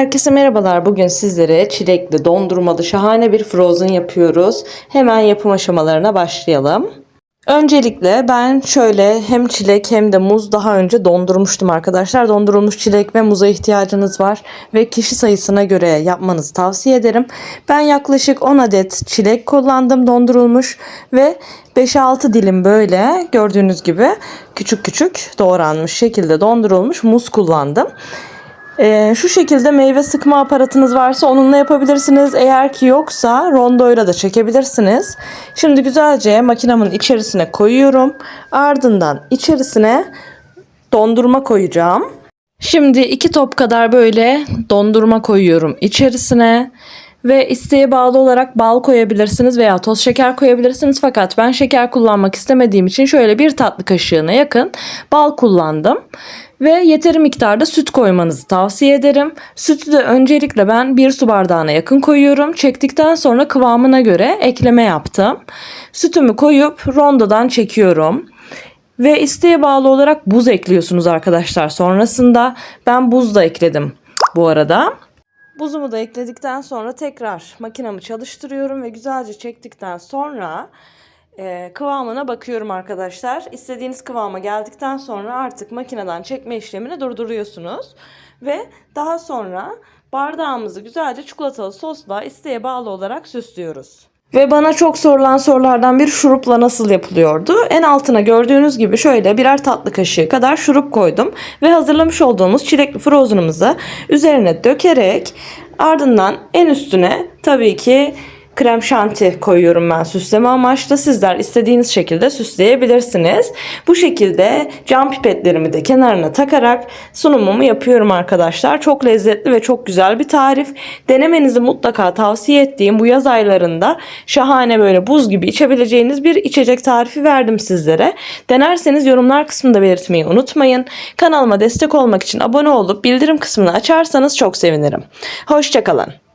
Herkese merhabalar. Bugün sizlere çilekli dondurmalı şahane bir frozen yapıyoruz. Hemen yapım aşamalarına başlayalım. Öncelikle ben şöyle hem çilek hem de muz daha önce dondurmuştum arkadaşlar. Dondurulmuş çilek ve muza ihtiyacınız var ve kişi sayısına göre yapmanızı tavsiye ederim. Ben yaklaşık 10 adet çilek kullandım dondurulmuş ve 5-6 dilim böyle gördüğünüz gibi küçük küçük doğranmış şekilde dondurulmuş muz kullandım. Ee, şu şekilde meyve sıkma aparatınız varsa onunla yapabilirsiniz. Eğer ki yoksa rondoyla da çekebilirsiniz. Şimdi güzelce makinamın içerisine koyuyorum. Ardından içerisine dondurma koyacağım. Şimdi iki top kadar böyle dondurma koyuyorum içerisine. Ve isteğe bağlı olarak bal koyabilirsiniz veya toz şeker koyabilirsiniz. Fakat ben şeker kullanmak istemediğim için şöyle bir tatlı kaşığına yakın bal kullandım. Ve yeteri miktarda süt koymanızı tavsiye ederim. Sütü de öncelikle ben bir su bardağına yakın koyuyorum. Çektikten sonra kıvamına göre ekleme yaptım. Sütümü koyup rondodan çekiyorum. Ve isteğe bağlı olarak buz ekliyorsunuz arkadaşlar. Sonrasında ben buz da ekledim bu arada. Buzumu da ekledikten sonra tekrar makinamı çalıştırıyorum ve güzelce çektikten sonra e, kıvamına bakıyorum arkadaşlar. İstediğiniz kıvama geldikten sonra artık makineden çekme işlemini durduruyorsunuz. Ve daha sonra bardağımızı güzelce çikolatalı sosla isteğe bağlı olarak süslüyoruz. Ve bana çok sorulan sorulardan bir şurupla nasıl yapılıyordu? En altına gördüğünüz gibi şöyle birer tatlı kaşığı kadar şurup koydum. Ve hazırlamış olduğumuz çilekli frozenımızı üzerine dökerek ardından en üstüne tabii ki krem şanti koyuyorum ben süsleme amaçlı. Sizler istediğiniz şekilde süsleyebilirsiniz. Bu şekilde cam pipetlerimi de kenarına takarak sunumumu yapıyorum arkadaşlar. Çok lezzetli ve çok güzel bir tarif. Denemenizi mutlaka tavsiye ettiğim bu yaz aylarında şahane böyle buz gibi içebileceğiniz bir içecek tarifi verdim sizlere. Denerseniz yorumlar kısmında belirtmeyi unutmayın. Kanalıma destek olmak için abone olup bildirim kısmını açarsanız çok sevinirim. Hoşçakalın.